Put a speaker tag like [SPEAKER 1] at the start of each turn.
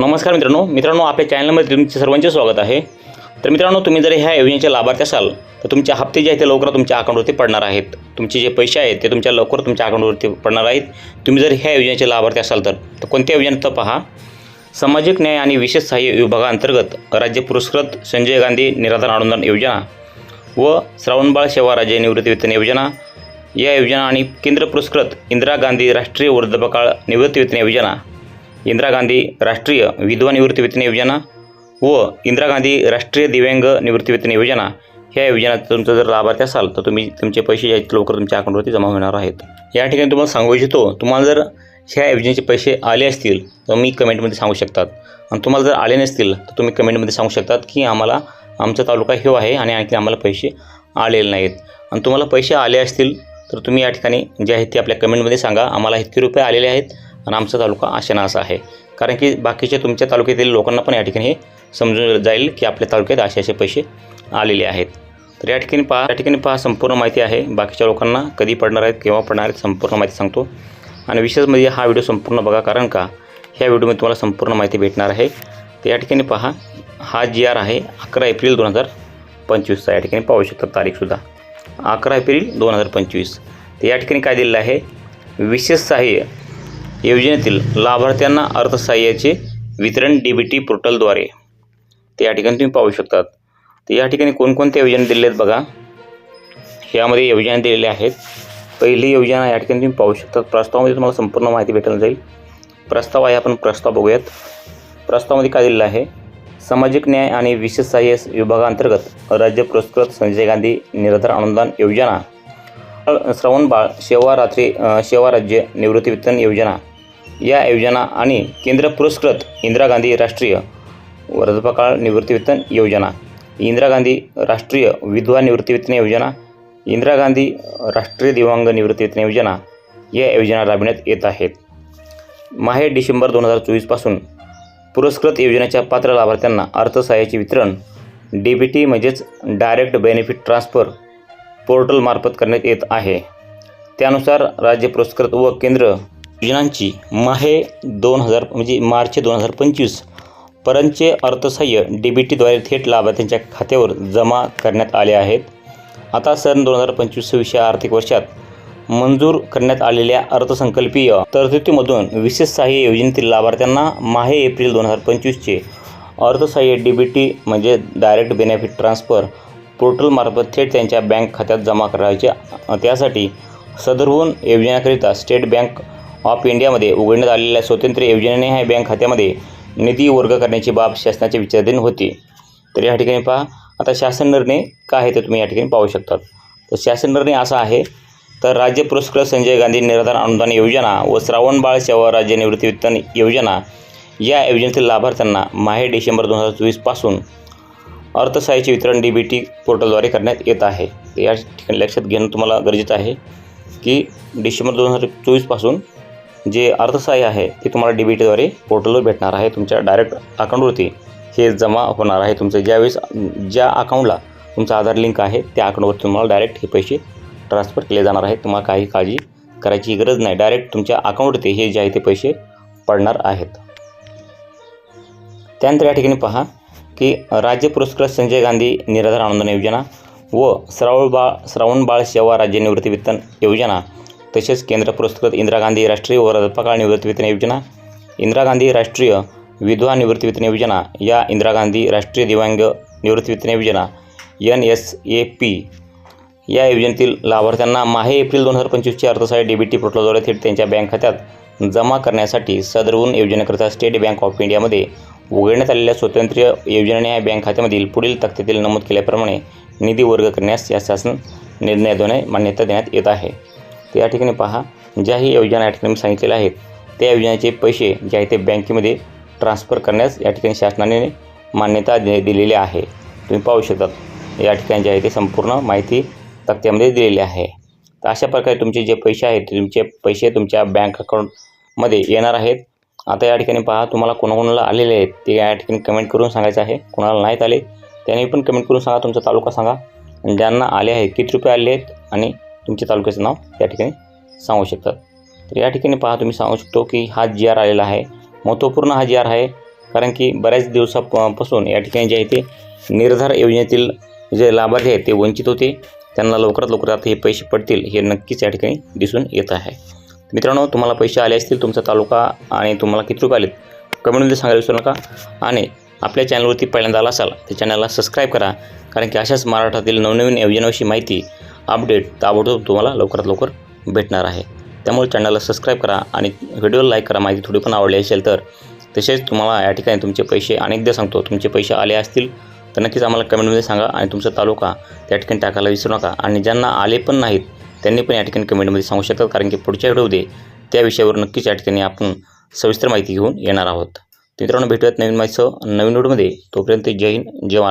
[SPEAKER 1] नमस्कार मित्रांनो मित्रांनो आपल्या चॅनलमध्ये तुमचे सर्वांचे स्वागत आहे तर मित्रांनो तुम्ही जर ह्या योजनेचे लाभार्थी असाल तर तुमचे हप्ते जे आहेत ते लवकर तुमच्या अकाउंटवरती पडणार आहेत तुमचे जे पैसे आहेत ते तुमच्या लवकर तुमच्या अकाउंटवरती पडणार आहेत तुम्ही जर ह्या योजनेचे लाभार्थी असाल तर कोणत्या योजनेत पहा सामाजिक न्याय आणि विशेष सहाय्य विभागाअंतर्गत राज्य पुरस्कृत संजय गांधी निराधार अनुदान योजना व श्रावणबाळ सेवा राज्य निवृत्ती वेतन योजना या योजना आणि केंद्र पुरस्कृत इंदिरा गांधी राष्ट्रीय वृद्धपकाळ निवृत्ती वेतन योजना इंदिरा गांधी राष्ट्रीय विधवा निवृत्तीवेतन योजना व इंदिरा गांधी राष्ट्रीय दिव्यांग निवृत्तीवेतन योजना ह्या योजना तुमचा जर लाभार्थी असाल तर तुम्ही तुमचे पैसे जे आहेत लवकर तुमच्या अकाउंटवरती जमा होणार आहेत या ठिकाणी तुम्हाला सांगू इच्छितो तुम्हाला जर ह्या योजनेचे पैसे आले असतील तर मी कमेंटमध्ये सांगू शकतात आणि तुम्हाला जर आले नसतील तर तुम्ही कमेंटमध्ये सांगू शकतात की आम्हाला आमचा तालुका हे आहे आणि आणखी आम्हाला पैसे आलेले नाहीत आणि तुम्हाला पैसे आले असतील तर तुम्ही या ठिकाणी जे आहेत ते आपल्या कमेंटमध्ये सांगा आम्हाला इतके रुपये आलेले आहेत आणि आमचा तालुका आशेना असा आहे कारण की बाकीचे तुमच्या तालुक्यातील लोकांना पण या ठिकाणी हे समजून जाईल की आपल्या तालुक्यात असे असे पैसे आलेले आहेत तर या ठिकाणी पहा या ठिकाणी पहा संपूर्ण माहिती आहे बाकीच्या लोकांना कधी पडणार आहेत केव्हा पडणार आहेत संपूर्ण माहिती सांगतो आणि विशेष म्हणजे हा व्हिडिओ संपूर्ण बघा कारण का ह्या व्हिडिओमध्ये तुम्हाला संपूर्ण माहिती भेटणार आहे तर या ठिकाणी पहा हा जी आर आहे अकरा एप्रिल दोन हजार पंचवीसचा या ठिकाणी पाहू शकतात तारीखसुद्धा अकरा एप्रिल दोन हजार पंचवीस तर या ठिकाणी काय दिलेलं आहे विशेष सहाय्य योजनेतील लाभार्थ्यांना अर्थसहाय्याचे वितरण डी बी टी पोर्टलद्वारे ते या ठिकाणी तुम्ही पाहू शकतात तर या ठिकाणी कोणकोणत्या योजना दिलेल्या आहेत बघा यामध्ये योजना दिलेल्या आहेत पहिली योजना या ठिकाणी तुम्ही पाहू शकतात प्रस्तावामध्ये तुम्हाला संपूर्ण माहिती भेटायला जाईल प्रस्ताव आहे आपण प्रस्ताव बघूयात प्रस्तावामध्ये काय दिलेलं आहे सामाजिक न्याय आणि विशेष सहाय्य विभागाअंतर्गत राज्य पुरस्कृत संजय गांधी निराधार अनुदान योजना श्रवण बाळ सेवा रात्री सेवा राज्य निवृत्ती वेतन योजना या योजना आणि केंद्र पुरस्कृत इंदिरा गांधी राष्ट्रीय वर्धपकाळ निवृत्तीवेतन योजना इंदिरा गांधी राष्ट्रीय विधवा निवृत्तीवेतन योजना इंदिरा गांधी राष्ट्रीय दिव्यांग निवृत्तीवेतन योजना या योजना राबविण्यात येत आहेत माहे डिसेंबर दोन हजार चोवीसपासून पुरस्कृत योजनेच्या पात्र लाभार्थ्यांना अर्थसहाय्याचे वितरण डी बी टी म्हणजेच डायरेक्ट बेनिफिट ट्रान्सफर पोर्टलमार्फत करण्यात येत आहे त्यानुसार राज्य पुरस्कृत व केंद्र योजनांची माहे दोन हजार म्हणजे मार्च दोन हजार पंचवीस पर्यंतचे अर्थसहाय्य डी बी टीद्वारे थेट लाभार्थ्यांच्या खात्यावर जमा करण्यात आले आहेत आता सन दोन हजार पंचवीस सव्वीसच्या आर्थिक वर्षात मंजूर करण्यात आलेल्या अर्थसंकल्पीय तरतुदीमधून विशेष सहाय्य योजनेतील लाभार्थ्यांना माहे एप्रिल दोन हजार पंचवीसचे अर्थसहाय्य डी बी टी म्हणजे डायरेक्ट बेनिफिट ट्रान्सफर पोर्टलमार्फत थेट त्यांच्या बँक खात्यात जमा करायचे त्यासाठी सदरहून योजनाकरिता स्टेट बँक ऑफ इंडियामध्ये उघडण्यात आलेल्या स्वतंत्र योजनेने ह्या बँक खात्यामध्ये निधी वर्ग करण्याची बाब शासनाच्या विचारधीन होती तर या ठिकाणी पहा आता शासन निर्णय काय आहे ते तुम्ही या ठिकाणी पाहू शकतात तर शासन निर्णय असा आहे तर राज्य पुरस्कृत संजय गांधी निराधार अनुदान योजना व श्रावणबाळ सेवा राज्य निवृत्तीवेतन योजना या योजनेतील लाभार्थ्यांना माहे डिसेंबर दोन हजार चोवीसपासून अर्थसहाय्याचे वितरण डी बी टी पोर्टलद्वारे करण्यात येत आहे या ठिकाणी लक्षात घेणं तुम्हाला गरजेचं आहे की डिसेंबर दोन हजार चोवीसपासून जे अर्थसहाय्य आहे ते तुम्हाला डी बी टीद्वारे पोर्टलवर भेटणार आहे तुमच्या डायरेक्ट अकाउंटवरती हे जमा होणार आहे तुमचं ज्यावेळेस ज्या अकाउंटला तुमचा आधार लिंक आहे त्या अकाउंटवरती तुम्हाला डायरेक्ट हे पैसे ट्रान्सफर केले जाणार आहेत तुम्हाला काही काळजी करायची गरज नाही डायरेक्ट तुमच्या अकाउंटवरती हे जे आहे ते पैसे पडणार आहेत त्यानंतर या ठिकाणी पहा की राज्य पुरस्कृत संजय गांधी निराधार अनुदान योजना व श्रावण बाळ श्रावण बाळ सेवा राज्य निवृत्ती वेतन योजना तसेच केंद्र पुरस्कृत इंदिरा गांधी राष्ट्रीय निवृत्ती निवृत्तीवेतन योजना इंदिरा गांधी राष्ट्रीय विधवा निवृत्तीवेतन योजना या इंदिरा गांधी राष्ट्रीय दिव्यांग निवृत्तीवेतन योजना एन एस ए पी या योजनेतील लाभार्थ्यांना माहे एप्रिल दोन हजार पंचवीसची अर्थसहाय्य डीबीटी पोर्टलद्वारे थेट त्यांच्या बँक खात्यात जमा करण्यासाठी सदरवून योजनेकरिता स्टेट बँक ऑफ इंडियामध्ये उघडण्यात आलेल्या स्वतंत्र योजनेने या बँक खात्यामधील पुढील तक्त्यातील नमूद केल्याप्रमाणे निधी वर्ग करण्यास या शासन निर्णयाद्वारे मान्यता देण्यात येत आहे तर या ठिकाणी पहा ज्याही योजना या ठिकाणी सांगितलेल्या आहेत त्या योजनेचे पैसे ज्या आहे ते बँकेमध्ये ट्रान्सफर करण्यास या ठिकाणी शासनाने मान्यता दे दिलेली आहे तुम्ही पाहू शकतात या ठिकाणी जे आहे ते संपूर्ण माहिती तक्त्यामध्ये दिलेली आहे तर अशा प्रकारे तुमचे जे पैसे आहेत तुमचे पैसे तुमच्या बँक अकाउंटमध्ये येणार आहेत आता या ठिकाणी पहा तुम्हाला कोणाकोणाला आलेले आहेत ते या ठिकाणी कमेंट करून सांगायचं आहे कोणाला नाहीत आले त्यांनी पण कमेंट करून सांगा तुमचा तालुका सांगा ज्यांना आले आहेत किती रुपये आले आहेत आणि तुमच्या तालुक्याचं नाव या ठिकाणी सांगू शकतात तर या ठिकाणी पहा तुम्ही सांगू शकतो की हा जी आर आलेला आहे महत्त्वपूर्ण हा जी आर आहे कारण की बऱ्याच दिवसापासून या ठिकाणी जे आहे ते निर्धार योजनेतील जे लाभार्थी आहेत ते वंचित होते त्यांना लवकरात आता हे पैसे पडतील हे नक्कीच या ठिकाणी दिसून येत आहे मित्रांनो तुम्हाला पैसे आले असतील तुमचा तालुका आणि तुम्हाला किती रुपये आलेत कमेंटमध्ये सांगायला विसरू नका आणि आपल्या चॅनलवरती पहिल्यांदा आला असाल तर चॅनलला सबस्क्राईब करा कारण की अशाच महाराष्ट्रातील नवनवीन योजनाविषयी माहिती अपडेट ताबडतोब तुम्हाला लवकरात लवकर भेटणार आहे त्यामुळे चॅनलला सबस्क्राईब करा आणि व्हिडिओला लाईक करा माहिती थोडी पण आवडली असेल तर तसेच तुम्हाला या ठिकाणी तुमचे पैसे अनेकदा सांगतो तुमचे पैसे आले असतील तर नक्कीच आम्हाला कमेंटमध्ये सांगा आणि तुमचा तालुका त्या ठिकाणी टाकायला विसरू नका आणि ज्यांना आले पण नाहीत त्यांनी पण या ठिकाणी कमेंटमध्ये सांगू शकतात कारण की पुढच्या व्हिडिओमध्ये त्या विषयावर नक्कीच या ठिकाणी आपण सविस्तर माहिती घेऊन येणार आहोत मित्रांनो भेटूयात नवीन माहितीसह नवीन व्हिडिओमध्ये तोपर्यंत जय हिंद जय